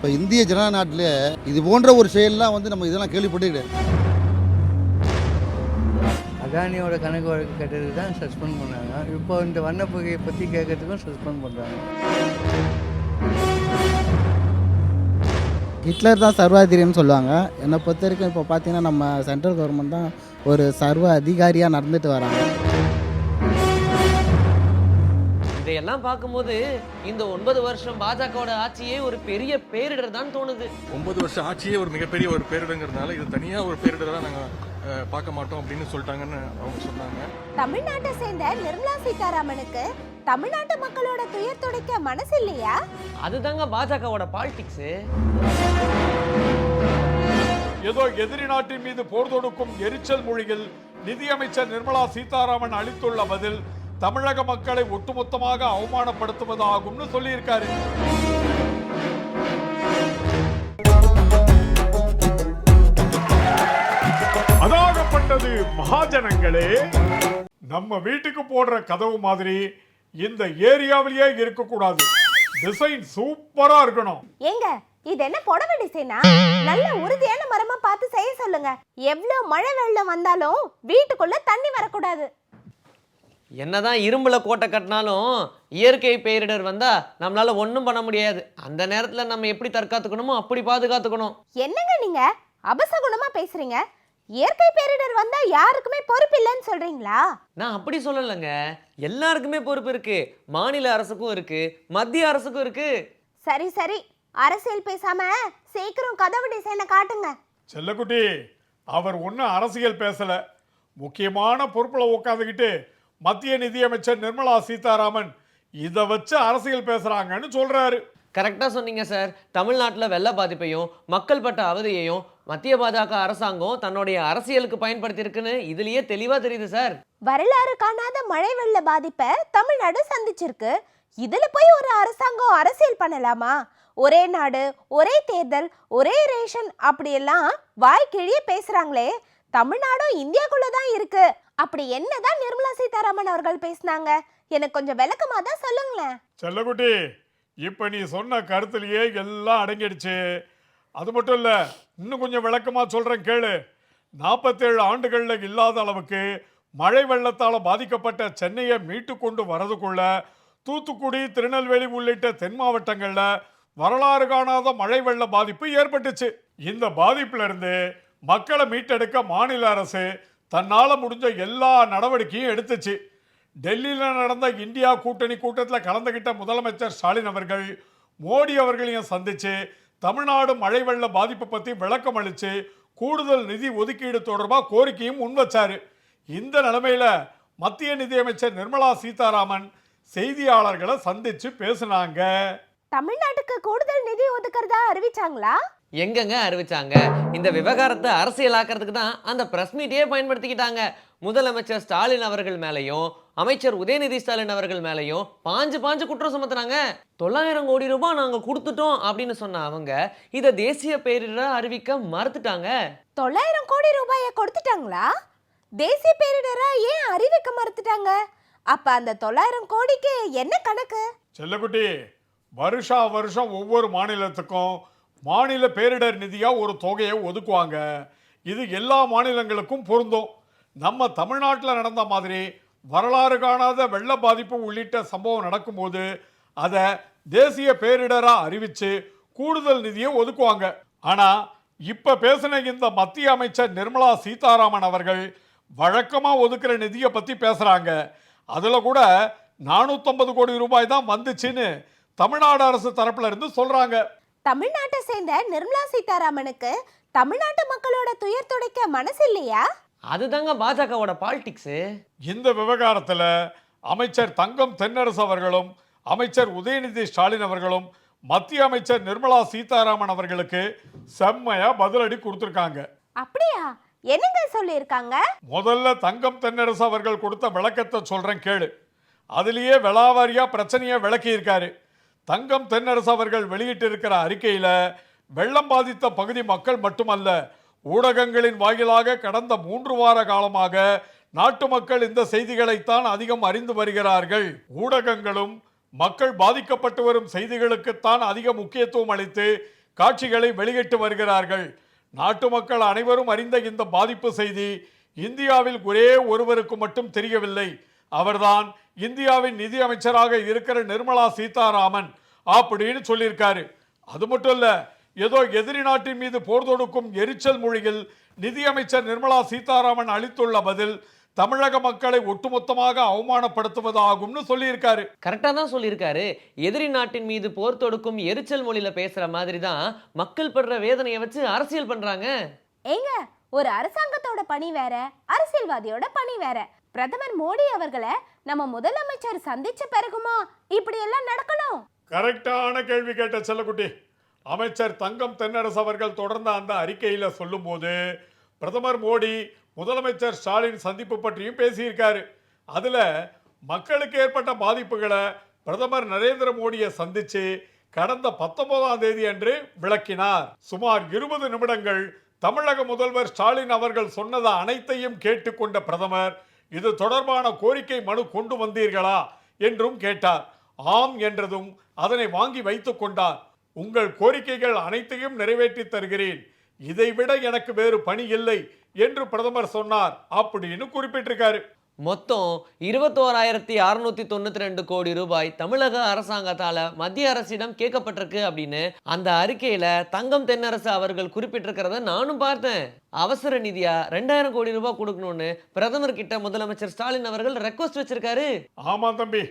இப்போ இந்திய ஜனநாயக நாட்டில் இது போன்ற ஒரு செயல்லாம் வந்து நம்ம இதெல்லாம் கேள்விப்பட்டே கிடையாது. அதானியோட கணக்கு வழக்கு கேட்டதுக்கு தான் சஸ்பெண்ட் பண்ணாங்க. இப்போ இந்த வண்ணப்புகையை பற்றி கேட்கறதுக்கும் சஸ்பெண்ட் பண்ணுறாங்க ஹிட்லர் தான் சர்வாதிரியம்னு சொல்லுவாங்க. என்னை பொறுத்த வரைக்கும் இப்போ பார்த்தீங்கன்னா நம்ம சென்ட்ரல் கவர்மெண்ட் தான் ஒரு சர்வ அதிகாரியாக நடந்துட்டு வராங்க. இதையெல்லாம் பார்க்கும்போது இந்த ஒன்பது வருஷம் பாஜகவோட ஆட்சியே ஒரு பெரிய பேரிடர் தான் தோணுது. ஒன்பது வருஷம் ஆட்சியே ஒரு மிகப்பெரிய ஒரு பேரிடங்கிறதுனால இது தனியாக ஒரு பேரிடராக நாங்கள் பார்க்க மாட்டோம் அப்படின்னு சொல்லிட்டாங்கன்னு அவங்க சொன்னாங்க. தமிழ்நாட்டை சேர்ந்த நிர்மலா சீதாராமனுக்கு தமிழ்நாட்டு மக்களோட துயர் துடைக்க மனசு இல்லையா? அதுதாங்க பாஜகவோட பாலிடிக்ஸ் ஏதோ எதிரி நாட்டின் மீது போர் தொடுக்கும் எரிச்சல் மொழியில் நிதியமைச்சர் நிர்மலா சீதாராமன் அளித்துள்ள பதில் தமிழக மக்களை ஒட்டுமொத்தமாக அவமானப்படுத்துவதாகும்னு சொல்லியிருக்காரு. அதாகப்பட்டது மகாஜனங்களே. நம்ம வீட்டுக்கு போடுற கதவு மாதிரி இந்த ஏரியாவிலேயே இருக்கக்கூடாது. டிசைன் சூப்பரா இருக்கணும். ஏங்க இது என்ன புடவை டிசைனா நல்ல உறுதியான மரமா பார்த்து செய்ய சொல்லுங்க. எவ்வளவு மழை வெள்ளம் வந்தாலும் வீட்டுக்குள்ள தண்ணி வரக்கூடாது. என்னதான் இரும்புல கோட்டை கட்டினாலும் இயற்கை பேரிடர் வந்தா நம்மளால ஒன்றும் பண்ண முடியாது. அந்த நேரத்துல நம்ம எப்படி தற்காத்துக்கணுமோ அப்படி பாதுகாத்துக்கணும். என்னங்க நீங்க? அபசகுணமா பேசுறீங்க. இயற்கை பேரிடர் வந்தா யாருக்குமே பொறுப்பு இல்லைன்னு சொல்றீங்களா? நான் அப்படி சொல்லலைங்க. எல்லாருக்குமே பொறுப்பு இருக்கு. மாநில அரசுக்கும் இருக்கு. மத்திய அரசுக்கும் இருக்கு. சரி சரி. அரசியல் பேசாம சீக்கிரம் கதவு டிசைனை காட்டுங்க. செல்லக்குட்டி அவர் ஒன்றும் அரசியல் பேசல. முக்கியமான பொறுப்புல உட்காந்துக்கிட்டு மத்திய நிதியமைச்சர் நிர்மலா சீதாராமன் இதை வச்சு அரசியல் பேசுறாங்கன்னு சொல்றாரு. கரெக்டாக சொன்னீங்க சார். தமிழ்நாட்டில் வெள்ள பாதிப்பையும் மக்கள் பட்ட அவதியையும் மத்திய பாஜக அரசாங்கம் தன்னுடைய அரசியலுக்கு பயன்படுத்தியிருக்குன்னு இதுலயே தெளிவா தெரியுது சார். வரலாறு காணாத மழை வெள்ள பாதிப்பை தமிழ்நாடு சந்திச்சிருக்கு. இதுல போய் ஒரு அரசாங்கம் அரசியல் பண்ணலாமா? ஒரே நாடு ஒரே தேர்தல் ஒரே ரேஷன் அப்படியெல்லாம் வாய் கிழிய பேசுறாங்களே. தமிழ்நாடும் இந்தியாக்குள்ள தான் இருக்கு. அப்படி என்னதான் நிர்மலா சீதாராமன் அவர்கள் பேசினாங்க? எனக்கு கொஞ்சம் விளக்கமா தான் சொல்லுங்களேன் செல்லக்குட்டி இப்போ நீ சொன்ன கருத்துலயே எல்லாம் அடங்கிடுச்சு. அது மட்டும் இல்லை இன்னும் கொஞ்சம் விளக்கமா சொல்றேன் கேளு. நாற்பத்தேழு ஆண்டுகளில் இல்லாத அளவுக்கு மழை வெள்ளத்தால் பாதிக்கப்பட்ட சென்னையை மீட்டு கொண்டு வரதுக்குள்ள தூத்துக்குடி திருநெல்வேலி உள்ளிட்ட தென் மாவட்டங்களில் வரலாறு காணாத மழை வெள்ள பாதிப்பு ஏற்பட்டுச்சு. இந்த பாதிப்புல இருந்து மக்களை மீட்டெடுக்க மாநில அரசு தன்னால் முடிஞ்ச எல்லா நடவடிக்கையும் எடுத்துச்சு. டெல்லியில் நடந்த இந்தியா கூட்டணி கூட்டத்தில் கலந்துகிட்ட முதலமைச்சர் ஸ்டாலின் அவர்கள் மோடி அவர்களையும் சந்தித்து தமிழ்நாடு மழை வெள்ள பாதிப்பை பற்றி விளக்கம் அளித்து கூடுதல் நிதி ஒதுக்கீடு தொடர்பாக கோரிக்கையும் முன்வச்சார் இந்த நிலைமையில் மத்திய நிதியமைச்சர் நிர்மலா சீதாராமன் செய்தியாளர்களை சந்திச்சு பேசினாங்க. தமிழ்நாட்டுக்கு கூடுதல் நிதி ஒதுக்குறதா அறிவிச்சாங்களா? எங்கங்க அறிவிச்சாங்க? இந்த விவகாரத்தை அரசியலாக்கிறதுக்கு தான் அந்த பிரஸ் மீட்டையே பயன்படுத்திக்கிட்டாங்க. முதலமைச்சர் ஸ்டாலின் அவர்கள் மேலேயும் அமைச்சர் உதயநிதி ஸ்டாலின் அவர்கள் மேலேயும் பாஞ்சு பாஞ்சு குற்றம் சுமத்துனாங்க. தொள்ளாயிரம் கோடி ரூபாய் நாங்க கொடுத்துட்டோம் அப்படின்னு சொன்ன அவங்க இதை தேசிய பேரிடரா அறிவிக்க மறுத்துட்டாங்க. தொள்ளாயிரம் கோடி ரூபாயை கொடுத்துட்டாங்களா? தேசிய பேரிடரா ஏன் அறிவிக்க மறுத்துட்டாங்க? அப்ப அந்த தொள்ளாயிரம் கோடிக்கு என்ன கணக்கு? செல்லக்குட்டி வருஷா வருஷம் ஒவ்வொரு மாநிலத்துக்கும் மாநில பேரிடர் நிதியாக ஒரு தொகையை ஒதுக்குவாங்க. இது எல்லா மாநிலங்களுக்கும் பொருந்தும். நம்ம தமிழ்நாட்டில் நடந்த மாதிரி வரலாறு காணாத வெள்ள பாதிப்பு உள்ளிட்ட சம்பவம் நடக்கும்போது அதை தேசிய பேரிடராக அறிவித்து கூடுதல் நிதியை ஒதுக்குவாங்க. ஆனால் இப்போ பேசின இந்த மத்திய அமைச்சர் நிர்மலா சீதாராமன் அவர்கள் வழக்கமாக ஒதுக்குற நிதியை பற்றி பேசுகிறாங்க அதில் கூட நானூற்றம்பது கோடி ரூபாய் தான் வந்துச்சுன்னு தமிழ்நாடு அரசு தரப்புல இருந்து சொல்கிறாங்க தமிழ்நாட்டை சேர்ந்த நிர்மலா சீதாராமனுக்கு தமிழ்நாட்டு மக்களோட துயர் துடைக்க மனசு இல்லையா? அதுதாங்க பாஜகவோட பாலிடிக்ஸ் இந்த விவகாரத்துல அமைச்சர் தங்கம் தென்னரசு அவர்களும் அமைச்சர் உதயநிதி ஸ்டாலின் அவர்களும் மத்திய அமைச்சர் நிர்மலா சீதாராமன் அவர்களுக்கு செம்மையா பதிலடி கொடுத்துருக்காங்க. அப்படியா? என்னங்க சொல்லியிருக்காங்க? முதல்ல தங்கம் தென்னரசு அவர்கள் கொடுத்த விளக்கத்தை சொல்றேன் கேளு. அதுலேயே விளாவாரியா பிரச்சனையை விளக்கியிருக்காரு. தங்கம் தென்னரசு அவர்கள் வெளியிட்டிருக்கிற அறிக்கையில் வெள்ளம் பாதித்த பகுதி மக்கள் மட்டுமல்ல ஊடகங்களின் வாயிலாக கடந்த மூன்று வார காலமாக நாட்டு மக்கள் இந்த செய்திகளைத்தான் அதிகம் அறிந்து வருகிறார்கள். ஊடகங்களும் மக்கள் பாதிக்கப்பட்டு வரும் செய்திகளுக்குத்தான் அதிக முக்கியத்துவம் அளித்து காட்சிகளை வெளியிட்டு வருகிறார்கள். நாட்டு மக்கள் அனைவரும் அறிந்த இந்த பாதிப்பு செய்தி இந்தியாவில் ஒரே ஒருவருக்கு மட்டும் தெரியவில்லை. அவர்தான் இந்தியாவின் நிதி அமைச்சராக இருக்கிற நிர்மலா சீதாராமன் அப்படின்னு சொல்லியிருக்காரு. அது மட்டும் இல்ல ஏதோ எதிரி நாட்டின் மீது போர் தொடுக்கும் எரிச்சல் மொழியில் நிதியமைச்சர் நிர்மலா சீதாராமன் அளித்துள்ள பதில் தமிழக மக்களை ஒட்டுமொத்தமாக அவமானப்படுத்துவதாகும்னு சொல்லியிருக்காரு. கரெக்டாக தான் சொல்லியிருக்காரு. எதிரி நாட்டின் மீது போர் தொடுக்கும் எரிச்சல் மொழியில பேசுற மாதிரி தான் மக்கள் படுற வேதனையை வச்சு அரசியல் பண்றாங்க. ஏங்க ஒரு அரசாங்கத்தோட பணி வேற அரசியல்வாதியோட பணி வேற. பிரதமர் மோடி அவர்களை நம்ம முதலமைச்சர் சந்திச்ச பிறகுமா இப்படி எல்லாம் நடக்கணும்? கரெக்டான கேள்வி கேட்ட செல்லக்குட்டி. அமைச்சர் தங்கம் தென்னரசு அவர்கள் தொடர்ந்த அந்த அறிக்கையில சொல்லும்போது பிரதமர் மோடி முதலமைச்சர் ஸ்டாலின் சந்திப்பு பற்றியும் பேசியிருக்காரு. அதுல மக்களுக்கு ஏற்பட்ட பாதிப்புகளை பிரதமர் நரேந்திர மோடியை சந்திச்சு கடந்த பத்தொன்பதாம் தேதி அன்று விளக்கினார். சுமார் இருபது நிமிடங்கள் தமிழக முதல்வர் ஸ்டாலின் அவர்கள் சொன்னது அனைத்தையும் கேட்டுக்கொண்ட பிரதமர் இது தொடர்பான கோரிக்கை மனு கொண்டு வந்தீர்களா என்றும் கேட்டார். ஆம் என்றதும் அதனை வாங்கி வைத்துக் கொண்டார். உங்கள் கோரிக்கைகள் அனைத்தையும் நிறைவேற்றி தருகிறேன். இதைவிட எனக்கு வேறு பணி இல்லை என்று பிரதமர் சொன்னார். அப்படின்னு குறிப்பிட்டிருக்காரு. மொத்தம் இருபத்தோராயிரத்தி அறுநூத்தி தொண்ணூத்தி ரெண்டு கோடி ரூபாய் தமிழக அரசாங்கத்தால மத்திய அரசிடம் கேட்கப்பட்டிருக்கு அப்படின்னு அந்த அறிக்கையில தங்கம் தென்னரசு அவர்கள் குறிப்பிட்டிருக்கிறத நானும் பார்த்தேன். அவசர நிதியா ரெண்டாயிரம் கோடி ரூபாய் கொடுக்கணும்னு பிரதமர் கிட்ட முதலமைச்சர் ஸ்டாலின் அவர்கள் ரெக்வஸ்ட் வச்சிருக்காரு. ஆமா தம்பி.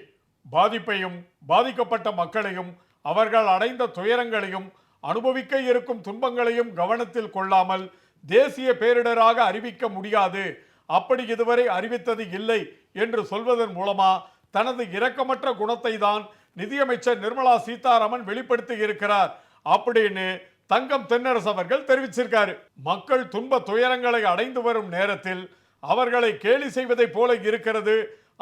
பாதிப்பையும் பாதிக்கப்பட்ட மக்களையும் அவர்கள் அடைந்த துயரங்களையும் அனுபவிக்க இருக்கும் துன்பங்களையும் கவனத்தில் கொள்ளாமல் தேசிய பேரிடராக அறிவிக்க முடியாது. அப்படி இதுவரை அறிவித்தது இல்லை என்று சொல்வதன் மூலமா தனது இரக்கமற்ற குணத்தை தான் நிதியமைச்சர் நிர்மலா சீதாராமன் வெளிப்படுத்தி இருக்கிறார் அப்படின்னு தங்கம் தென்னரசு அவர்கள் தெரிவிச்சிருக்காரு. மக்கள் துன்ப துயரங்களை அடைந்து வரும் நேரத்தில் அவர்களை கேலி செய்வதைப் போல இருக்கிறது.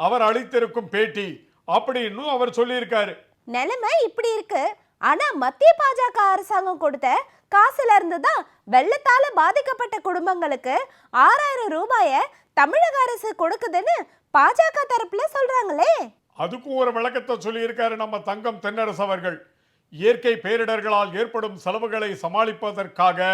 அவர் அளித்திருக்கும் பேட்டி அப்படின்னு அவர் சொல்லியிருக்காரு. நிலைமை இப்படி இருக்கு. ஆனா மத்திய பாஜக அரசாங்கம் கொடுத்த காசுல இருந்து தான் வெள்ளத்தால பாதிக்கப்பட்ட குடும்பங்களுக்கு ஆறாயிரம் ரூபாய தமிழக அரசு கொடுக்குதுன்னு பாஜக தரப்புல சொல்றாங்களே. அதுக்கும் ஒரு விளக்கத்தை சொல்லியிருக்காரு நம்ம தங்கம் தென்னரசு அவர்கள். இயற்கை பேரிடர்களால் ஏற்படும் செலவுகளை சமாளிப்பதற்காக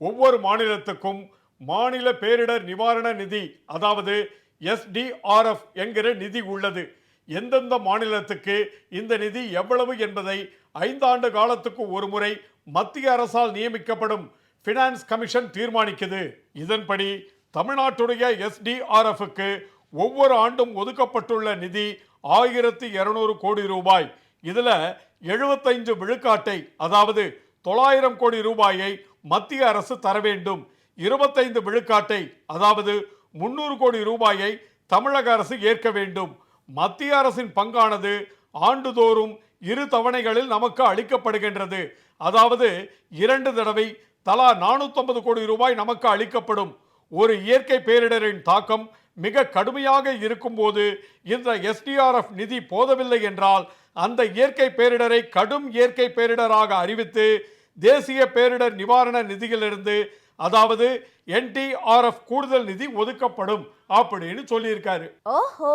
ஒவ்வொரு மாநிலத்துக்கும் மாநில பேரிடர் நிவாரண நிதி அதாவது எஸ்டிஆர்எஃப் என்கிற நிதி உள்ளது. எந்தெந்த மாநிலத்துக்கு இந்த நிதி எவ்வளவு என்பதை ஐந்தாண்டு காலத்துக்கு ஒரு முறை மத்திய அரசால் நியமிக்கப்படும் ஃபினான்ஸ் கமிஷன் தீர்மானிக்குது. இதன்படி தமிழ்நாட்டுடைய எஸ்டிஆர்எஃப்க்கு ஒவ்வொரு ஆண்டும் ஒதுக்கப்பட்டுள்ள நிதி ஆயிரத்தி இருநூறு கோடி ரூபாய். இதில் எழுபத்தைந்து விழுக்காட்டை அதாவது தொள்ளாயிரம் கோடி ரூபாயை மத்திய அரசு தர வேண்டும். இருபத்தைந்து விழுக்காட்டை அதாவது முன்னூறு கோடி ரூபாயை தமிழக அரசு ஏற்க வேண்டும். மத்திய அரசின் பங்கானது ஆண்டுதோறும் இரு தவணைகளில் நமக்கு அளிக்கப்படுகின்றது. அதாவது இரண்டு தடவை தலா 450 கோடி ரூபாய் நமக்கு அளிக்கப்படும் ஒரு இயற்கை பேரிடரின் தாக்கம் மிக கடுமையாக இருக்கும்போது இந்த எஸ்டிஆர்எஃப் நிதி போதவில்லை என்றால் அந்த இயற்கை பேரிடரை கடும் இயற்கை பேரிடராக அறிவித்து தேசிய பேரிடர் நிவாரண நிதியிலிருந்து அதாவது என்டிஆர்எஃப் கூடுதல் நிதி ஒதுக்கப்படும் அப்படின்னு சொல்லியிருக்காரு. ஓஹோ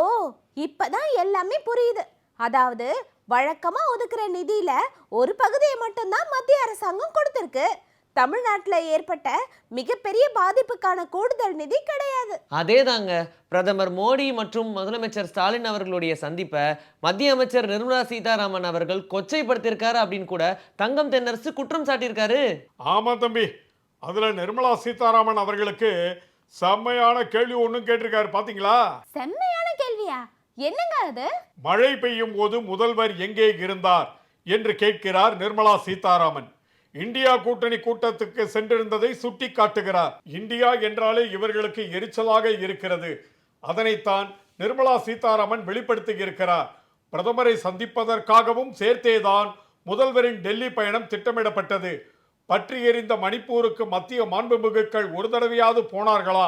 இப்பதான் எல்லாமே புரியுது. அதாவது வழக்கமா ஒதுக்குற நிதியில ஒரு பகுதியை மட்டும்தான் மத்திய அரசாங்கம் கொடுத்திருக்கு. தமிழ்நாட்டுல ஏற்பட்ட மிகப்பெரிய பாதிப்புக்கான கூடுதல் நிதி கிடையாது. அதேதாங்க பிரதமர் மோடி மற்றும் முதலமைச்சர் ஸ்டாலின் அவர்களுடைய சந்திப்பை மத்திய அமைச்சர் நிர்மலா சீதாராமன் அவர்கள் கொச்சைப்படுத்தியிருக்காரு அப்படின்னு கூட தங்கம் தென்னரசு குற்றம் சாட்டியிருக்காரு. ஆமா தம்பி அதுல நிர்மலா சீதாராமன் அவர்களுக்கு செம்மையான கேள்வி ஒன்றும் கேட்டிருக்காரு பாத்தீங்களா? செம்மையான கேள்வியா? என்னங்க அது? மழை பெய்யும் போது முதல்வர் எங்கே இருந்தார் என்று கேட்கிறார் நிர்மலா சீதாராமன். இந்தியா கூட்டணி கூட்டத்துக்கு சென்றிருந்ததை சுட்டி காட்டுகிறார் இந்தியா என்றாலே இவர்களுக்கு எரிச்சலாக இருக்கிறது. அதனைத்தான் நிர்மலா சீதாராமன் வெளிப்படுத்தி இருக்கிறார் பிரதமரை சந்திப்பதற்காகவும் சேர்த்தேதான் முதல்வரின் டெல்லி பயணம் திட்டமிடப்பட்டது. பற்றி எறிந்த மணிப்பூருக்கு மத்திய மாண்புமிகுக்கள் ஒரு தடவையாவது போனார்களா?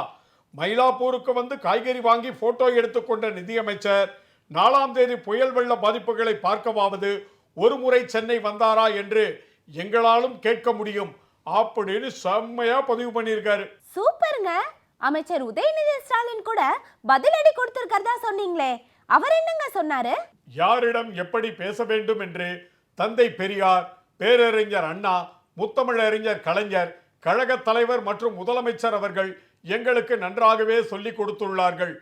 மயிலாப்பூருக்கு வந்து காய்கறி வாங்கி போட்டோ எடுத்துக்கொண்ட நிதியமைச்சர் நாலாம் தேதி புயல் வெள்ள பாதிப்புகளை பார்க்கவாவது ஒரு முறை சென்னை வந்தாரா என்று எங்களாலும் கேட்க முடியும். அப்படின்னு செம்மையா பதிவு பண்ணியிருக்காரு. சூப்பருங்க. அமைச்சர் உதயநிதி ஸ்டாலின் கூட பதிலடி கொடுத்திருக்கிறதா சொன்னீங்களே. அவர் என்னங்க சொன்னாரு? யாரிடம் எப்படி பேச வேண்டும் என்று தந்தை பெரியார் பேரறிஞர் அண்ணா முத்தமிழறிஞர் கலைஞர் கழகத் தலைவர் மற்றும் முதலமைச்சர் அவர்கள் எங்களுக்கு நன்றாகவே சொல்லிக் கொடுத்துள்ளார்கள்.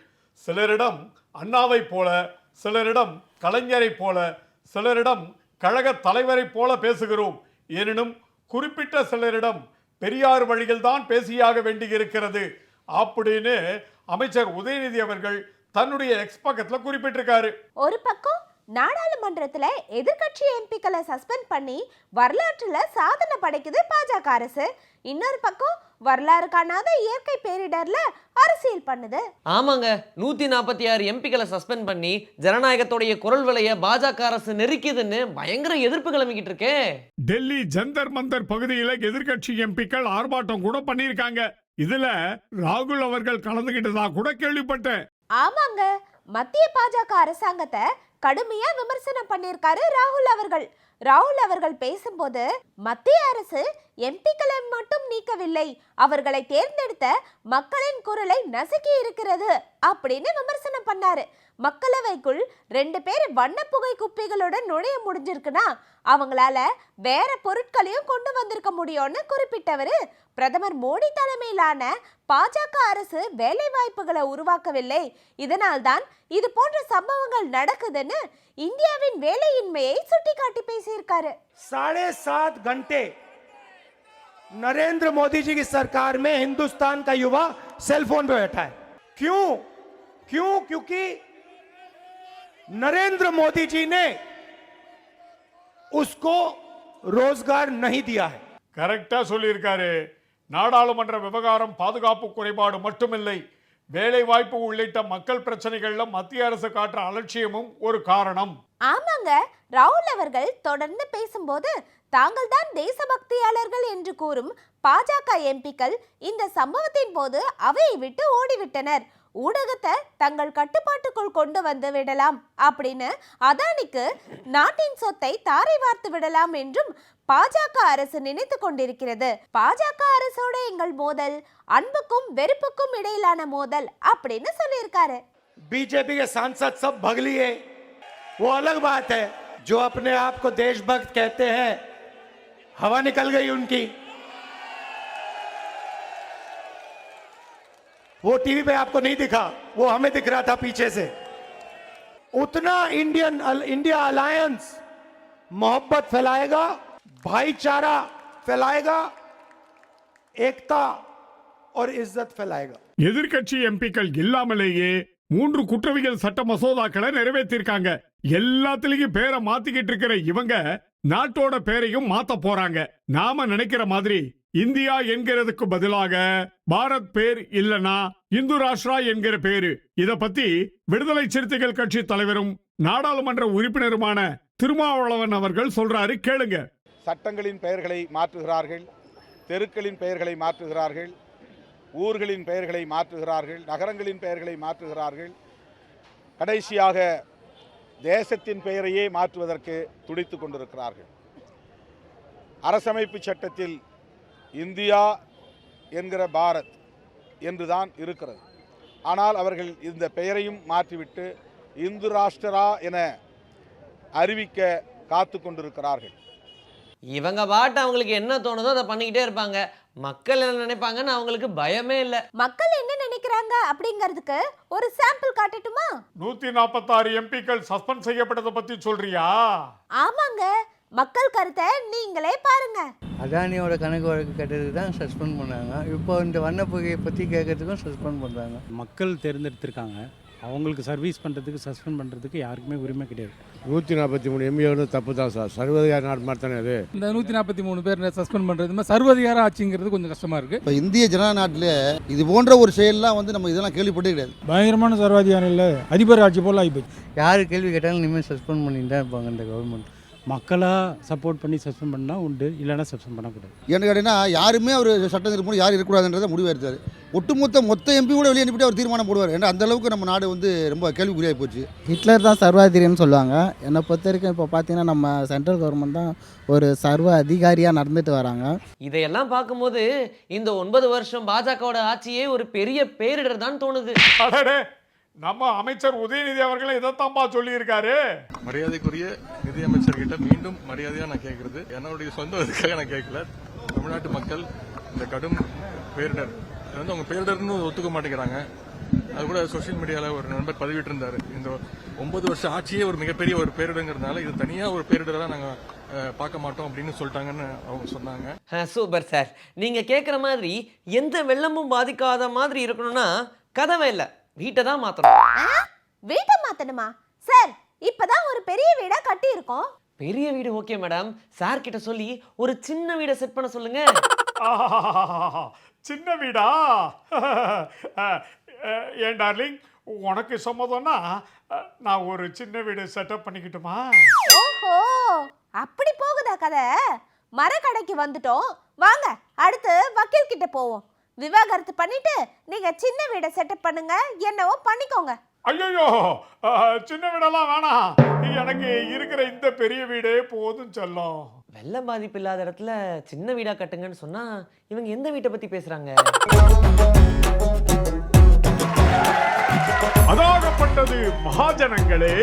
சிலரிடம் அண்ணாவைப் போல சிலரிடம் கலைஞரைப் போல சிலரிடம் கழகத் தலைவரைப் போல பேசுகிறோம். எனினும் குறிப்பிட்ட சிலரிடம் பெரியார் வழியில்தான் பேசியாக வேண்டியிருக்கிறது. அப்படின்னு அமைச்சர் உதயநிதி அவர்கள் தன்னுடைய எக்ஸ் பக்கத்துல குறிப்பிட்டிருக்காரு. ஒரு பக்கம் நாடாளுமன்றத்துல எதிர்க்கட்சி எம்பிக்களை சஸ்பெண்ட் பண்ணி வரலாற்றுல சாதனை படைக்குது பாஜக அரசு. இன்னொரு பக்கம் வரலாறு காணாத இயற்கை பேரிடர்ல அரசியல் பண்ணுது. ஆமாங்க. நூத்தி நாற்பத்தி ஆறு எம்பிக்களை சஸ்பெண்ட் பண்ணி ஜனநாயகத்துடைய குரல் விலைய பாஜக அரசு நெருக்கியதுன்னு பயங்கர எதிர்ப்பு கிளம்பிக்கிட்டு இருக்கே. டெல்லி ஜந்தர் மந்தர் பகுதியில் எதிர்க்கட்சி எம்பிக்கள் ஆர்ப்பாட்டம் கூட பண்ணியிருக்காங்க. இதுல ராகுல் அவர்கள் கலந்துகிட்டதா கூட கேள்விப்பட்டேன். ஆமாங்க. மத்திய பாஜக அரசாங்கத்தை கடுமையா விமர்சனம் பண்ணியிருக்காரு ராகுல் அவர்கள். ராகுல் அவர்கள் பேசும்போது மத்திய அரசு எம்பிக்களை மட்டும் நீக்கவில்லை. அவர்களை தேர்ந்தெடுத்த மக்களின் குரலை நசுக்கி இருக்கிறது அப்படின்னு விமர்சனம் பண்ணாரு. மக்களவைக்குள் ரெண்டு பேர் வண்ண புகை குப்பிகளுடன் நுழைய முடிஞ்சிருக்குன்னா அவங்களால வேற பொருட்களையும் கொண்டு வந்திருக்க முடியும்னு குறிப்பிட்டவர் பிரதமர் மோடி தலைமையிலான பாஜக அரசு வேலை வாய்ப்புகளை உருவாக்கவில்லை. இதனால்தான் இது போன்ற சம்பவங்கள் நடக்குதுன்னு இந்தியாவின் வேலையின்மையை சுட்டிக்காட்டி பேசியிருக்காரு. சாடே சாத் கண்டே नरेंद्र मोदी जी की सरकार में हिंदुस्तान का युवा सेल फोन पे बैठा है क्यों क्यों क्योंकि नरेंद्र मोदी जी ने उसको रोजगार नहीं दिया है கரெக்டா சொல்லியிருக்காரு நாடாளுமன்ற விவகாரம் பாதுகாப்பு குறைபாடு மட்டுமில்லை வேலை வாய்ப்பு உள்ளிட்ட மக்கள் பிரச்சனைகள்ல மத்திய அரசு காட்டுற அலட்சியமும் ஒரு காரணம் ஆமாங்க ராகுல் அவர்கள் தொடர்ந்து பேசும்போது தாங்கள் தான் தேசபக்தியாளர்கள் என்று கூறும் பாஜக எம்பிக்கள் இந்த சம்பவத்தின் போது அவையை விட்டு ஓடிவிட்டனர் ஊடகத்தை தங்கள் கட்டுப்பாட்டுக்குள் கொண்டு வந்து விடலாம் அப்படின்னு அதானிக்கு நாட்டின் சொத்தை தாரை வார்த்து விடலாம் என்றும் பாஜக அரசு நினைத்து கொண்டிருக்கிறது பாஜக அரசோட எங்கள் மோதல் அன்புக்கும் வெறுப்புக்கும் இடையிலான மோதல் அப்படின்னு சொல்லியிருக்காரு बीजेपी के सांसद सब भग लिए वो अलग बात है जो अपने आप को देशभक्त कहते हैं हवा निकल गई उनकी वो टीवी पे आपको नहीं दिखा वो हमें दिख रहा था पीछे से उतना इंडियन इंडिया अलायंस मोहब्बत फैलाएगा भाईचारा फैलाएगा एकता और इज्जत फैलाएगा எதிர்க்கட்சி எம்பிக்கள் இல்லாமலேயே மூன்று குற்றவியல் சட்ட மசோதாக்களை நிறைவேற்றிருக்காங்க எல்லாத்துலயும் பேரை மாத்திக்கிட்டு இருக்கிற இவங்க நாட்டோட பேரையும் மாத்த போறாங்க. நாம நினைக்கிற மாதிரி இந்தியா என்கிறதுக்கு பதிலாக பாரத் பேர் இல்லனா இந்து ராஷ்டிரா என்கிற பேரு. இத பத்தி விடுதலை சிறுத்தைகள் கட்சி தலைவரும் நாடாளுமன்ற உறுப்பினருமான திருமாவளவன் அவர்கள் சொல்றாரு கேளுங்க. சட்டங்களின் பெயர்களை மாற்றுகிறார்கள் தெருக்களின் பெயர்களை மாற்றுகிறார்கள் ஊர்களின் பெயர்களை மாற்றுகிறார்கள் நகரங்களின் பெயர்களை மாற்றுகிறார்கள். கடைசியாக தேசத்தின் பெயரையே மாற்றுவதற்கு துடித்து கொண்டிருக்கிறார்கள். அரசமைப்பு சட்டத்தில் இந்தியா என்கிற பாரத் என்றுதான் இருக்கிறது. ஆனால் அவர்கள் இந்த பெயரையும் மாற்றிவிட்டு இந்து ராஷ்டிரா என அறிவிக்க காத்து கொண்டிருக்கிறார்கள். இவங்க பாட்டு அவங்களுக்கு என்ன தோணுதோ அதை பண்ணிக்கிட்டே இருப்பாங்க. மக்கள் என்ன நினைப்பாங்கன்னு அவங்களுக்கு பயமே இல்லை. மக்கள் என்ன நினைக்கிறாங்க அப்படிங்கிறதுக்கு ஒரு சாம்பிள் காட்டட்டுமா? நூத்தி நாற்பத்தாறு எம்பிக்கள் சஸ்பெண்ட் செய்யப்பட்டதை பத்தி சொல்றியா? ஆமாங்க. மக்கள் கருத்தை நீங்களே பாருங்க. அதானியோட கணக்கு வழக்கு கேட்டதுக்கு தான் சஸ்பெண்ட் பண்ணாங்க. இப்போ இந்த வண்ணப்புகையை பற்றி கேட்கறதுக்கும் சஸ்பெண்ட் பண்ணுறாங்க மக்கள் தேர்ந்தெடுத்திருக்காங்க. அவங்களுக்கு சர்வீஸ் பண்ணுறதுக்கு சஸ்பெண்ட் பண்ணுறதுக்கு யாருக்குமே உரிமை கிடையாது. நூற்றி நாற்பத்தி மூணு எம்பியோட தப்பு தான் சார். சர்வதிகார நாடு மாதிரி தானே அது? இந்த நூற்றி நாற்பத்தி மூணு பேர் சஸ்பெண்ட் பண்ணுறது மாதிரி சர்வதிகார ஆட்சிங்கிறது கொஞ்சம் கஷ்டமாக இருக்குது இப்போ இந்திய ஜனநாயக நாட்டில் இது போன்ற ஒரு செயல்லாம் வந்து நம்ம இதெல்லாம் கேள்விப்பட்டே கிடையாது. பயங்கரமான சர்வாதிகாரம் இல்லை. அதிபர் ஆட்சி போல் ஆகிப்போச்சு யார் கேள்வி கேட்டாலும் இனிமேல் சஸ்பெண்ட் பண்ணிட்டு தான் இருப்பாங்க இந்த கவர்மெண்ட் மக்களாக சப்போர்ட் பண்ணி சஸ்பெண்ட் பண்ணால் உண்டு இல்லைன்னா சஸ்பெண்ட் பண்ணக்கூடாது ஏன்னு கேட்டீங்கன்னா யாருமே அவர் சட்டம் திருப்பணும் யார் இருக்கக்கூடாதுன்றதை முடிவு எடுத்தார். ஒட்டுமொத்த மொத்த எம்பி கூட வெளியே அனுப்பிட்டு அவர் தீர்மானம் போடுவார். ஏன்னா அந்த அளவுக்கு நம்ம நாடு வந்து ரொம்ப கேள்விக்குறியாகி போச்சு. ஹிட்லர் தான் சர்வாதிகாரின்னு சொல்லுவாங்க. என்னை பொறுத்த வரைக்கும் இப்போ பார்த்தீங்கன்னா நம்ம சென்ட்ரல் கவர்மெண்ட் தான் ஒரு சர்வ அதிகாரியாக நடந்துட்டு வராங்க. இதையெல்லாம் பார்க்கும்போது இந்த ஒன்பது வருஷம் பாஜகவோட ஆட்சியே ஒரு பெரிய பேரிடர் தான் தோணுது. நம்ம அமைச்சர் உதயநிதி அவர்களும் இதைத்தான்பா சொல்லியிருக்காரு. மரியாதைக்குரிய நிதியமைச்சர்கிட்ட மீண்டும் மரியாதையா நான் கேட்கறது என்னுடைய சொந்த இதுக்காக நான் கேட்கல தமிழ்நாட்டு மக்கள் இந்த கடும் பேரிடர். இது வந்து அவங்க பேரிடர்னு ஒத்துக்க மாட்டேங்கிறாங்க. அது கூட சோஷியல் மீடியாவில் ஒரு நண்பர் பதிவிட்டிருந்தாரு. இந்த ஒன்பது வருஷம் ஆட்சியே ஒரு மிகப்பெரிய ஒரு பேரிடங்கிறதுனால இது தனியா ஒரு பேரிடரா நாங்க அஹ், பார்க்க மாட்டோம் அப்படின்னு சொல்லிட்டாங்கன்னு அவங்க சொன்னாங்க. Super sir. நீங்க கேட்குற மாதிரி எந்த வெள்ளமும் பாதிக்காத மாதிரி இருக்கணும்னா கதவை இல்லை. வீட்டை தான் மாத்தணும். வீட்டை மாத்தணுமா? சார் இப்பதான் ஒரு பெரிய வீடா கட்டி இருக்கோம் பெரிய வீடு ஓகே மேடம். சார் கிட்ட சொல்லி ஒரு சின்ன வீடை செட் பண்ண சொல்லுங்க. சின்ன வீடா? ஏன் டார்லிங் உனக்கு சம்மதம்னா நான் ஒரு சின்ன வீடு செட்டப் பண்ணிக்கிட்டுமா? ஓஹோ அப்படி போகுதா கதை? மரக்கடைக்கு வந்துட்டோம். வாங்க அடுத்து வக்கீல் கிட்ட போவோம். விவாகரத்து பண்ணிட்டு நீங்க சின்ன வீடை செட்டப் பண்ணுங்க என்னவோ பண்ணிக்கோங்க. ஐயோ சின்ன வீடெல்லாம் வேணாம். எனக்கு இருக்கிற இந்த பெரிய வீடே போதும் செல்லம். வெள்ள பாதிப்பு இல்லாத இடத்துல சின்ன வீடா கட்டுங்கன்னு சொன்னா இவங்க எந்த வீட்டை பத்தி பேசுறாங்க? அதாகப்பட்டது மகாஜனங்களே.